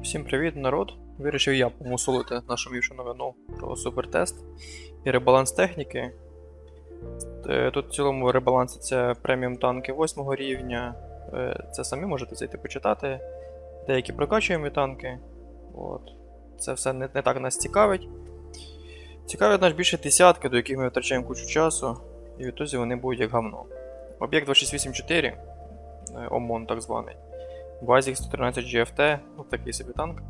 Всім привіт, народ! Вирішив я помусолити нашу мівшу новину про супертест і ребаланс техніки. Е, Тут в цілому ребаланситься преміум танки 8 рівня. Е, Це самі можете зайти почитати. Деякі прокачуємо танки. От. Це все не, не так нас цікавить. Цікавить нас більше десятки, до яких ми витрачаємо кучу часу, і відтоді вони будуть як гавно. Об'єкт 2684, е, ОМОН так званий. Вазік 113 GFT, ну такий собі танк.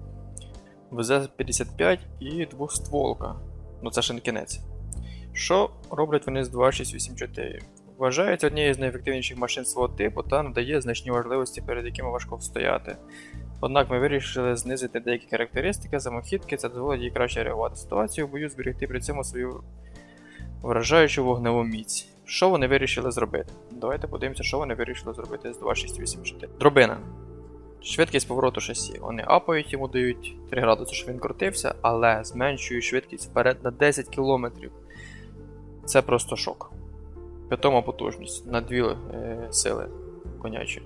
ВЗ-55 і двохстволка. Ну це ще не кінець. Що роблять вони з 2684? Вважають однією з найефективніших машин свого типу та надає значні важливості, перед якими важко встояти. Однак ми вирішили знизити деякі характеристики самохідки, це дозволить їй краще реагувати ситуацію в бою, зберегти при цьому свою вражаючу вогневу міць. Що вони вирішили зробити? Давайте подивимося, що вони вирішили зробити з 2684. Дробина. Швидкість повороту шасі. Вони апають, йому дають 3 градуси, щоб він крутився, але зменшують швидкість вперед на 10 км. Це просто шок. П'ятома потужність на 2 е, сили конячі.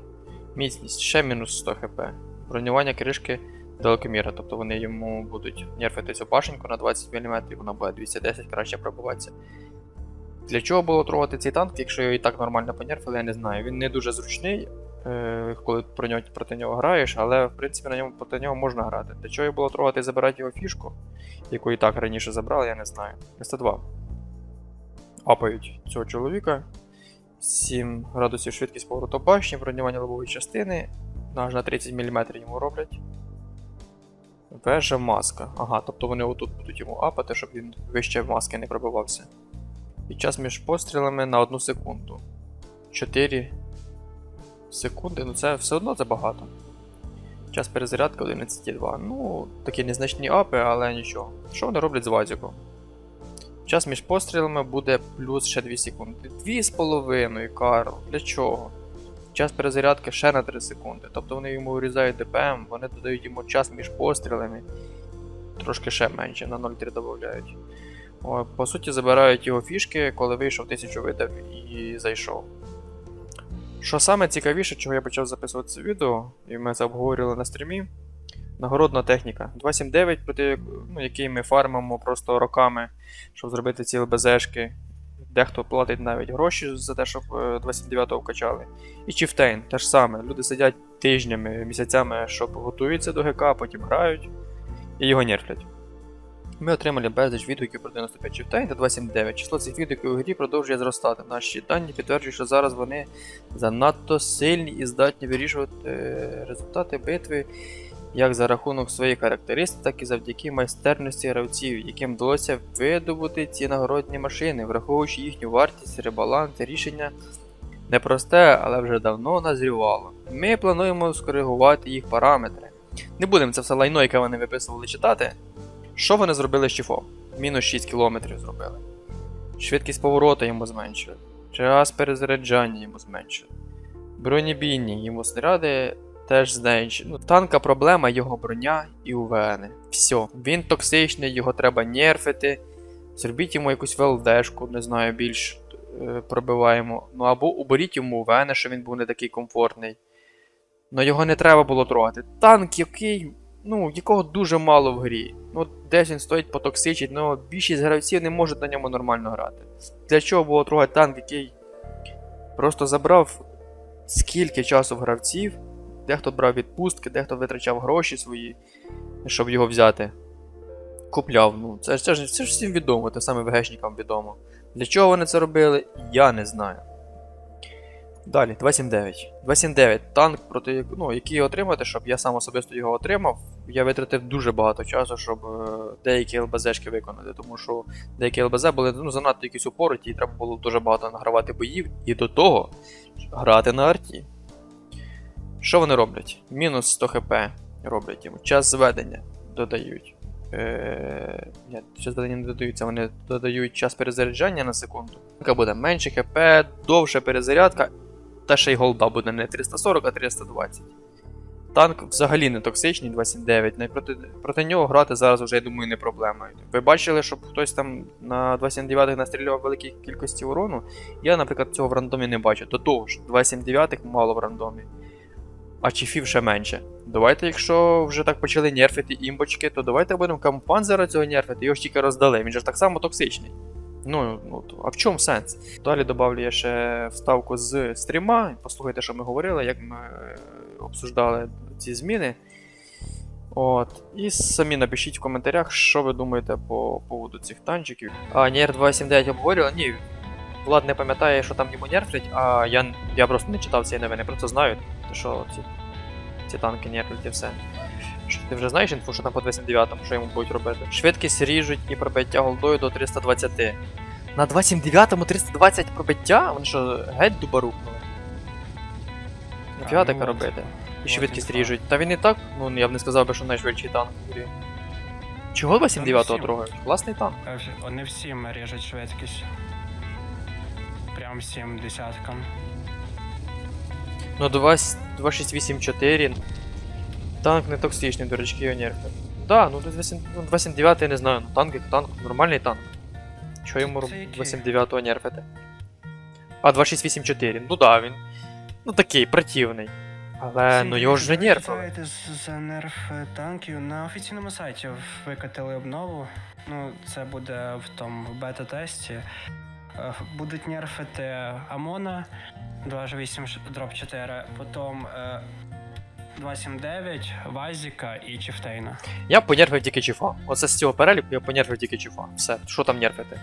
Міцність ще мінус 100 хп. Бронювання кришки далекоміра, тобто вони йому будуть нерфити цю башеньку на 20 мм, вона буде 210 краще пробиватися. Для чого було трогати цей танк, якщо його і так нормально понерфили, я не знаю. Він не дуже зручний, коли про нього, проти нього граєш, але в принципі на ньому проти нього можна грати. Для чого було трогати і забирати його фішку, яку і так раніше забрали, я не знаю. СТ2. Апають цього чоловіка. 7 градусів швидкість повороту башні, бронювання лобової частини. Аж на 30 мм йому роблять. Вежа маска. Ага, тобто вони отут будуть йому апати, щоб він вище маски не пробивався. І час між пострілами на 1 секунду. 4 секунди, ну це все одно це багато. Час перезарядки 11,2. Ну, такі незначні апи, але нічого. Що вони роблять з вазіком? Час між пострілами буде плюс ще 2 секунди. 2,5, Карл. Для чого? Час перезарядки ще на 3 секунди. Тобто вони йому вирізають ДПМ, вони додають йому час між пострілами. Трошки ще менше, на 0,3 додають. По суті, забирають його фішки, коли вийшов 1000 видав і зайшов. Що саме цікавіше, чого я почав записувати це відео, і ми це обговорювали на стрімі. Нагородна техніка. 279, проти ну, який ми фармимо просто роками, щоб зробити ці ЛБЗшки. Дехто платить навіть гроші за те, щоб 29-го вкачали. І Чіфтейн, те ж саме. Люди сидять тижнями, місяцями, щоб готуються до ГК, потім грають і його нерфлять. Ми отримали безліч відгуків про 95 Chieftain та 279. Число цих відгуків у грі продовжує зростати. Наші дані підтверджують, що зараз вони занадто сильні і здатні вирішувати е, результати битви як за рахунок своїх характеристик, так і завдяки майстерності гравців, яким вдалося видобути ці нагородні машини, враховуючи їхню вартість, ребаланс, рішення непросте, але вже давно назрівало. Ми плануємо скоригувати їх параметри. Не будемо це все лайно, яке вони виписували читати. Що вони зробили з чіфом? Мінус 6 км зробили. Швидкість повороту йому зменшили. Час перезаряджання йому зменшили. Бронебійні йому снаряди теж зменшили. Ну, танка проблема його броня і УВН. Все. Він токсичний, його треба нерфити. Зробіть йому якусь ВЛДшку, не знаю, більш е, пробиваємо. Ну або уберіть йому УВН, щоб він був не такий комфортний. Ну його не треба було трогати. Танк, який ну, якого дуже мало в грі. Ну, десь він стоїть потоксичить, але більшість гравців не можуть на ньому нормально грати. Для чого було трогати танк, який просто забрав скільки часу в гравців, дехто брав відпустки, дехто витрачав гроші свої, щоб його взяти. Купляв. Ну, це, це, ж, це ж всім відомо, те саме ВГшникам відомо. Для чого вони це робили, я не знаю. Далі, 279. 279 танк, проти ну, який отримати, щоб я сам особисто його отримав. Я витратив дуже багато часу, щоб е, деякі ЛБЗшки виконати, тому що деякі ЛБЗ були ну, занадто якісь упороті, і треба було дуже багато награвати боїв, і до того грати на арті. Що вони роблять? Мінус 100 хп роблять йому. Час зведення додають. Е, ні, час зведення не додають, це вони додають час перезаряджання на секунду. Буде менше хп, довша перезарядка, та ще й голда буде не 340, а 320. Танк взагалі не токсичний 279. навіть Проти, проти нього грати зараз вже, я думаю, не проблема. Ви бачили, щоб хтось там на 279 настрілював великій кількості урону. Я, наприклад, цього в рандомі не бачу. До того ж, 279 мало в рандомі. а чіфів ще менше. Давайте, якщо вже так почали нерфити імбочки, то давайте будемо кампанзера цього нерфити, його ж тільки роздали, він же ж так само токсичний. Ну, ну а в чому сенс? Далі додавлю я ще вставку з стріма. Послухайте, що ми говорили, як ми е, обсуждали ці зміни. От. І самі напишіть в коментарях, що ви думаєте по поводу цих танчиків. А, Нір 279 обговорювали? Ні. Влад не пам'ятає, що там йому нерфлять, а я, я просто не читав цієї новини, просто знаю, що ці, ці танки нерфлять і все. Що, ти вже знаєш інфу, що там по 279, що йому будуть робити? Швидкість ріжуть і пробиття голдою до 320. На 279-му 320 пробиття? Вони що, геть дуба рухнули? Нафіга ну таке робити? І швидкість ріжуть. Та він і так, ну я б не сказав би, що найшвидший танк в грі. Чого 279-го всім. трогають? Класний танк. Е, Вони всім ріжуть швидкість. Прям всім десяткам. Ну 20 2684. Танк не токсичний, дурачки його нерфи. Да, ну 28 ну, 279 я не знаю, ну танк як танк, нормальний танк. Чого йому Це який? 279-го нерфити? А 2684, ну да, він. Ну такий, противний. Але ну його ж вже нерфили. За нерф танків на офіційному сайті викатили обнову. Ну, це буде в тому бета-тесті. Е, Будуть нерфити Амона 2.8 дроп 4, потім е, 279, Вазіка і Чифтейна. Я понерфив тільки чіфа. Оце з цього переліку я понерфив тільки чіфа. Все, що там нерфити?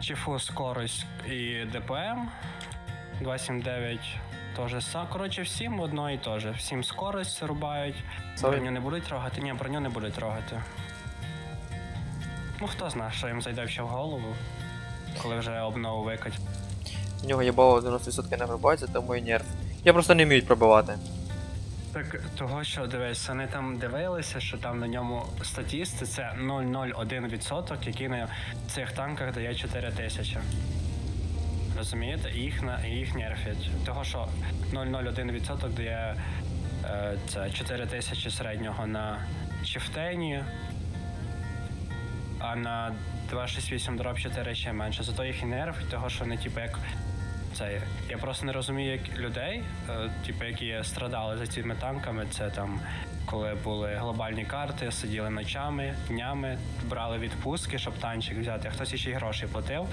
Чифу скорость і ДПМ. 279 теж сам. Коротше, всім одно і те же. Всім скорость рубають. Sorry. Броню не будуть трогати? Ні, броню не будуть трогати. Ну хто знає, що їм зайде ще в голову, коли вже обнову викать. У нього є бало 90% не врубається, тому і нерф. Я просто не вміють пробивати. Так того, що дивись, вони там дивилися, що там на ньому статісти це 0,01%, який на цих танках дає 4 тисячі. Розумієте? Їх, на, їх нерфять. Того, що 0,01% дає е, це 4 тисячі середнього на Чифтені, а на 268 дроп 4 ще менше. Зато їх і нерфить, того, що вони типу як це я просто не розумію як людей, е, типу, які страдали за цими танками. Це там, коли були глобальні карти, сиділи ночами, днями, брали відпустки, щоб танчик взяти, а хтось ще й гроші платив,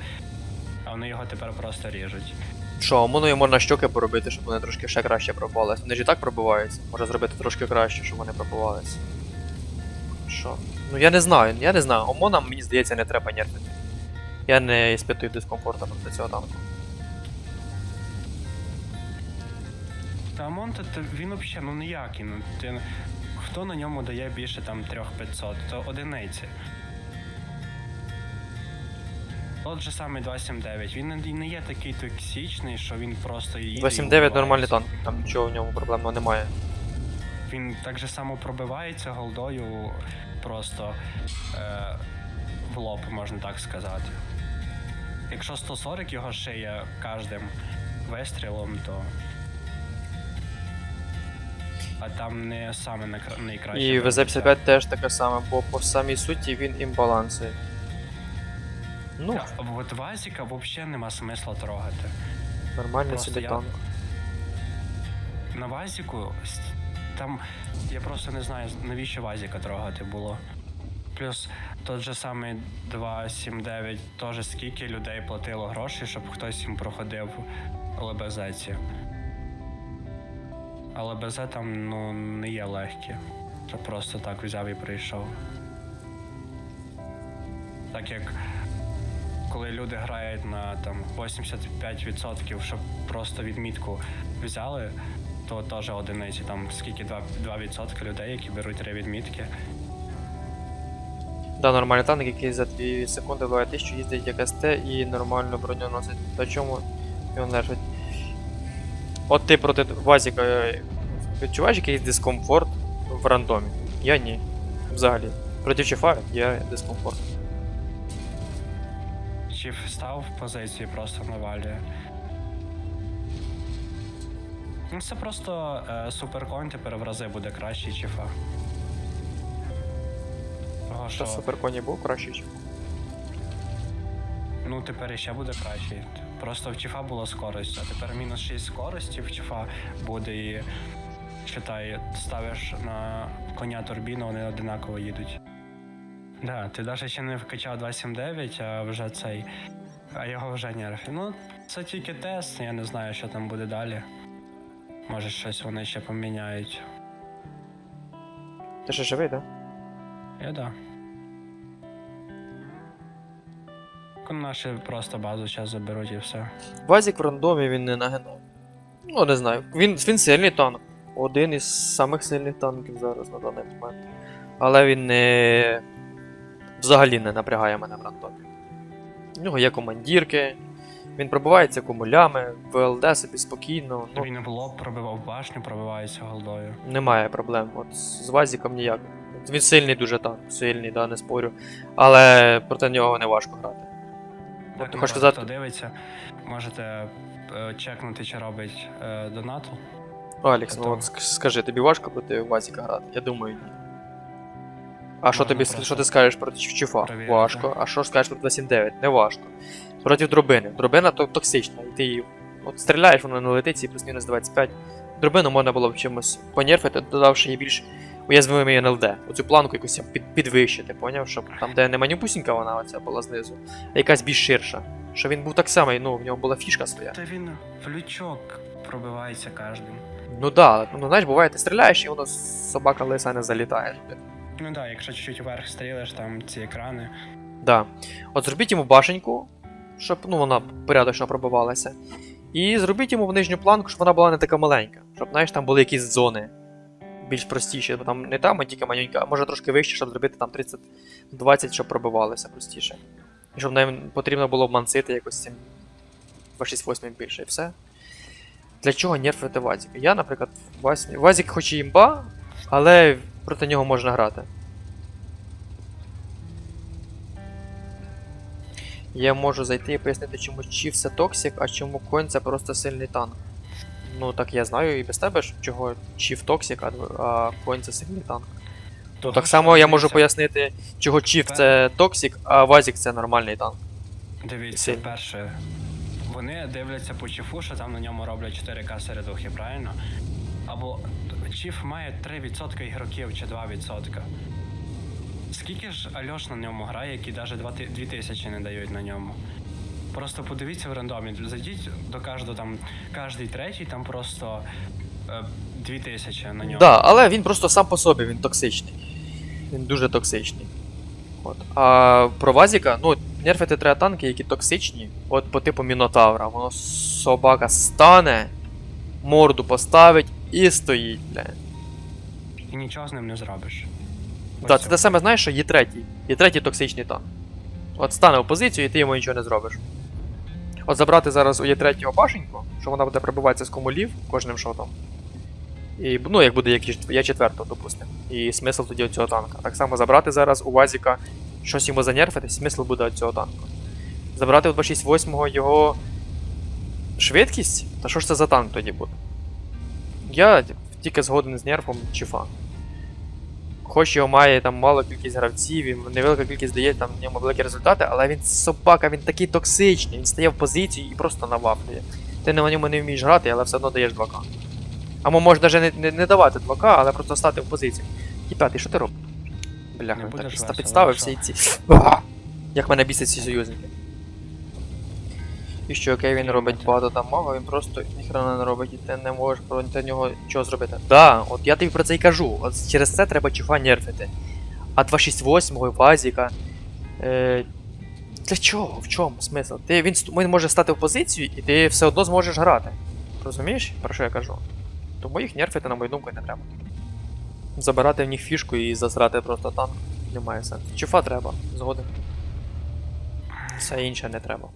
а вони його тепер просто ріжуть. Що, моною можна щоки поробити, щоб вони трошки ще краще пробувалися. Вони ж і так пробиваються. Може зробити трошки краще, щоб вони пробувалися. Що? Ну я не знаю, я не знаю. Омонам, мені здається, не треба нерфити. Я не іспитую дискомфорту проти цього танку. Та Монте, то він взагалі ну ніякий. Ну, ти, хто на ньому дає більше там 3500? То одиниці. Тот же самий 279. Він не, є такий токсичний, що він просто їде. і 279 нормальний танк, там нічого в ньому проблемного немає. Він так же само пробивається голдою просто е, в лоб, можна так сказати. Якщо 140 його шиє кожним вистрілом, то. А там не саме накра- найкраще. І пробиття. ВЗ-55 теж таке саме, бо по самій суті він імбалансує. Ну, Та, От Вазіка взагалі нема смисла трогати. нормальний просто собі я- танк. На Вазіку с- там я просто не знаю, навіщо Вазіка трогати було. Плюс тот же самий 279, теж скільки людей платило гроші, щоб хтось їм проходив ЛБЗ-ці. А ЛБЗ там ну, не є легкі. Щоб просто так взяв і прийшов. Так як коли люди грають на там 85%, щоб просто відмітку взяли, то теж одиниці, там скільки 2%, 2% людей, які беруть три відмітки. Да, нормальний танк, який за 2 секунди вбиває 1000, їздить як СТ і нормальну броню носить. Та чому його нерфить? От ти проти Вазіка е, відчуваєш якийсь дискомфорт в рандомі? Я ні. Взагалі. Проти Чефа є дискомфорт. Чіф став в позиції, просто навалює. Ну, це просто е, суперкон тепер в рази буде кращий чіфа. Того, Що що, суперконі був кращий, ніж. ну тепер іще буде кращий. Просто в Чіфа була скорость, а тепер мінус 6 скорості в Чіфа буде і читай, ставиш на коня турбіну, вони одинаково їдуть. Да, ти навіть ще не вкачав 279, а вже цей. А його вже нерфі. Ну, це тільки тест, я не знаю, що там буде далі. Може, щось вони ще поміняють. Ти ще живий, так? Я да. Наші просто базу зараз заберуть і все. Вазік в рандомі він не нагинав. Ну, не знаю. Він, він сильний танк. Один із самих сильних танків зараз на даний момент. Але він не. Взагалі не напрягає мене в рандомі. У нього є командірки, він пробивається кумулями, ВЛД собі спокійно. Ну, Він в лоб пробивав башню, пробивається голдою. немає проблем. От з Вазіком ніяк. Він сильний дуже танк, сильний, да, не спорю. Але проти нього не важко грати. Ну, хто сказати- дивиться, можете е, чекнути, чи робить е, донату. Алекс, ну от скажи, тобі важко проти Вазіка грати? Я думаю, ні. А що тобі що ти скажеш проти Чифа? перевірити. Важко. А що скажеш проти 279? Не важко. Проти дробини. Дробина то токсична, і ти її. От стріляєш, вона не летить, і плюс-мінус 25. Дробину можна було б чимось понерфити, додавши їй більш уязвимий НЛД. Оцю планку якусь під, підвищити, поняв? Щоб там, де не манюпусінька вона оця була знизу, а якась більш ширша. Що він був так самий, ну, в нього була фішка своя. Та він в лючок пробивається кожним. Ну да, ну знаєш, буває, ти стріляєш, і воно собака лиса не залітає. Ну да, якщо чуть-чуть вверх стрілиш, там ці екрани. Да. От зробіть йому башеньку, щоб ну, вона порядочно пробивалася. І зробіть йому в нижню планку, щоб вона була не така маленька. Щоб, знаєш, там були якісь зони більш простіші, бо там не там, а тільки маленька, а може трошки вище, щоб зробити там 30-20, щоб пробивалося простіше. І щоб нам потрібно було мансити якось цим 268 більше, і все. Для чого нерфити Вазіка? Я, наприклад, Вазік, Вазік хоч і імба, але проти нього можна грати. Я можу зайти і пояснити, чому Чіф це токсик, а чому конь це просто сильний танк. Ну так я знаю і без тебе, ж, чого Чіф токсик, а, конь це сильний танк. Ну так само я можу пояснити, чого Чіф це токсик, а Вазік це нормальний танк. Дивіться, Сильно. перше. Вони дивляться по чіфу, що там на ньому роблять 4К середухи, правильно? Або чіф має 3% ігроків чи 2%. Скільки ж Альош на ньому грає, які навіть 2000 не дають на ньому? Просто подивіться в рандомі, зайдіть до кожного там, кожний третій, там просто е, 2000 на ньому. Да, але він просто сам по собі він токсичний. Він дуже токсичний. От. А про Вазіка, ну, нерфити треба танки, які токсичні, от по типу Мінотавра. Воно собака стане, морду поставить і стоїть, бля. І нічого з ним не зробиш. Так, це те саме знаєш, що є третій. Є третій токсичний танк. От стане в позицію, і ти йому нічого не зробиш. От забрати зараз у є третього башеньку, що вона буде пробиватися з комулів кожним шотом. І, ну, як буде якийсь я четвертого, допустимо. І смисл тоді від цього танка. Так само забрати зараз у Вазіка щось йому занерфити, смисл буде від цього танка. Забрати у 268 його швидкість? Та що ж це за танк тоді буде? Я тільки згоден з нерфом Чіфа. Хоч його має там мало кількість гравців, і невелика кількість дає там в ньому великі результати, але він собака, він такий токсичний, він стає в позицію і просто навафлює. Ти на ньому не вмієш грати, але все одно даєш 2К. Або можеш навіть не, не, не давати 2К, але просто стати в позицію. І п'ятий, що ти робиш? Бляха, будеш так підставив всі ці. Як мене бісять ці союзники. І що, окей, він робить багато там мого, він просто ніхрена не робить, і ти не можеш проти нього нічого зробити. Да, от я тобі про це і кажу. От через це треба чуфа нерфити. А 268 Вазіка. Е, для чого? В чому смисл? Ти, він, він може стати в позицію, і ти все одно зможеш грати. Розумієш, про що я кажу? Тому їх нерфити, на мою думку, не треба. Забирати в них фішку і засрати просто танк. Немає сенсу. Чуфа треба, згоден. Все інше не треба.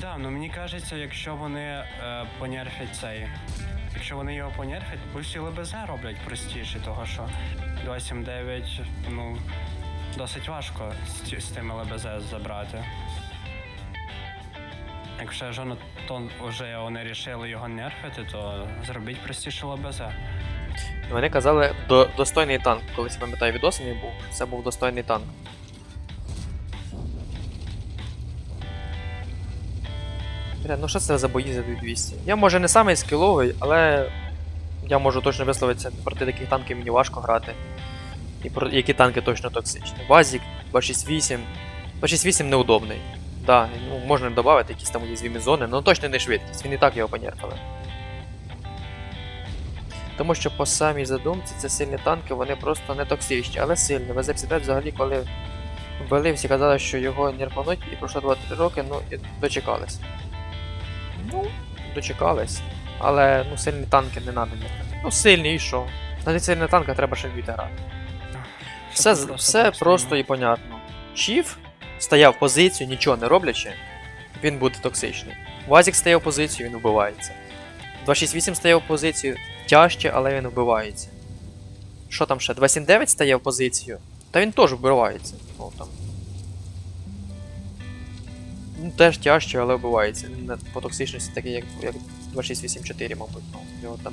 Да, ну мені кажеться, якщо вони е, понерфять цей. Якщо вони його понерфять, пусть і ЛБЗ роблять простіше, того що 279, ну, досить важко з, з тим ЛБЗ забрати. Якщо Жонатон вже вони рішили його нерфити, то зробіть простіше ЛБЗ. Вони казали, до, достойний танк. Колись пам'ятаю, відос мій був. Це був достойний танк. Бля, ну що це за бої за 200? Я може не самий скіловий, але я можу точно висловитися проти таких танків мені важко грати. І про які танки точно токсичні. Вазік 268. 268 неудобний. Да, ну, можна додати якісь там уязвімі зони, але точно не швидкість, він і так його понерфили. Тому що по самій задумці це сильні танки, вони просто не токсичні, але сильні. ВЗ-55 взагалі, коли ввели, всі казали, що його нерфануть, і пройшло 2-3 роки, ну і дочекались. Ну, дочекались. Але ну, сильні танки не нерфати. Ну, сильні і що? На ці сильні танки треба ще грати. Все, все просто і понятно. Чіф стояв в позицію, нічого не роблячи, він буде токсичний. Вазік стояв в позицію, він вбивається. 268 стояв в позицію, тяжче, але він вбивається. Що там ще? 279 стає в позицію, та він теж вбивається. Ну, там. Ну, теж тяжче, але вбивається. По токсичності такий, як, як 2684, мабуть. Ну, в нього там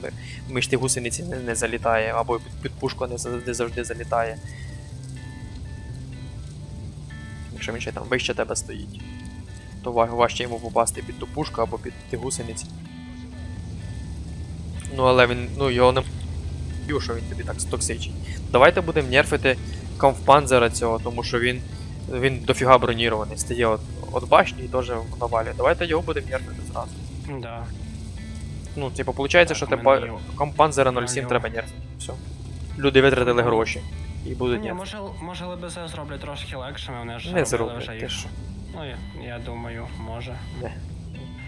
і мишті гусениці не, не залітає, або під, під пушку не завжди, завжди залітає. Якщо він ще там вище тебе стоїть, то важче йому попасти під ту пушку або під ті гусениці. Ну але він, ну його не б'ю, що він тобі так токсичить. Давайте будемо нерфити камфпанзера цього, тому що він, він дофіга бронірований, стає от, от башні і теж навалює. Давайте його будемо нерфити зразу. Да. Ну, типу, Так, що в ти мене компанзера 07 треба нерфити. Все. Люди витратили гроші. І будуть Ні, нерфити. може, може ЛБЗ зроблять трошки легшими, вони ж Не робили зроблять, вже ти їх. що. Ну, я, я думаю, може.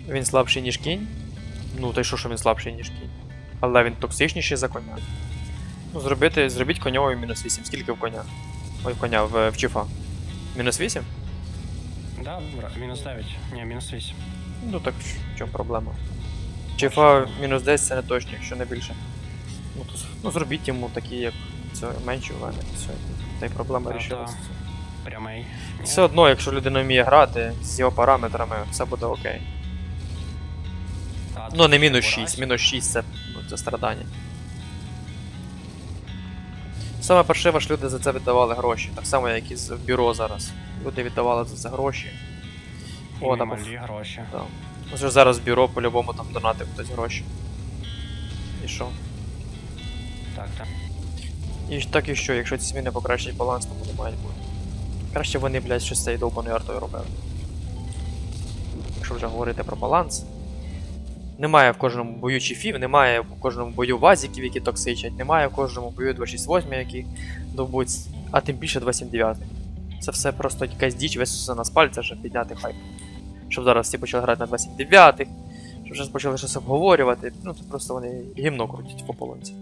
Він слабший, ніж кінь. Ну, та й що, що він слабший, ніж кінь. Але він токсичніший за коня. Ну, зробити, зробіть коньовий мінус 8. Скільки в коня? Ой, в коня, в, в чифа. Мінус 8? Да, мінус 9. Ні, мінус 8. Ну так в чому проблема? Чифа мінус 10 це не точно, якщо не більше. Ну, то, ну зробіть йому такі, як це менші в мене. Все. Та й проблема рішилася. Прямий. Все одно, якщо людина вміє грати з його параметрами, все буде окей. Та, Ну, не мінус 6, мінус 6 це, ну, це страдання. Саме паршиво ж люди за це віддавали гроші, так само, як і з в бюро зараз. Люди віддавали за це гроші. І О, там немалі гроші. Так. Вже зараз бюро по-любому там донатив хтось гроші. І що? Так, так. І так і що, якщо ці зміни покращать баланс, то вони мають бути. Краще вони, блядь, щось з цією довбаною артою робили. Якщо вже говорити про баланс. Немає в кожному бою чіфів, немає в кожному бою вазіків, які токсичать, немає в кожному бою 268, які довбуть, а тим більше 279. Це все просто якась діч висуса з пальця, щоб підняти хайп. Щоб зараз всі почали грати на 29-х, щоб вже почали щось обговорювати. Ну, це просто вони гімно крутять в ополонці.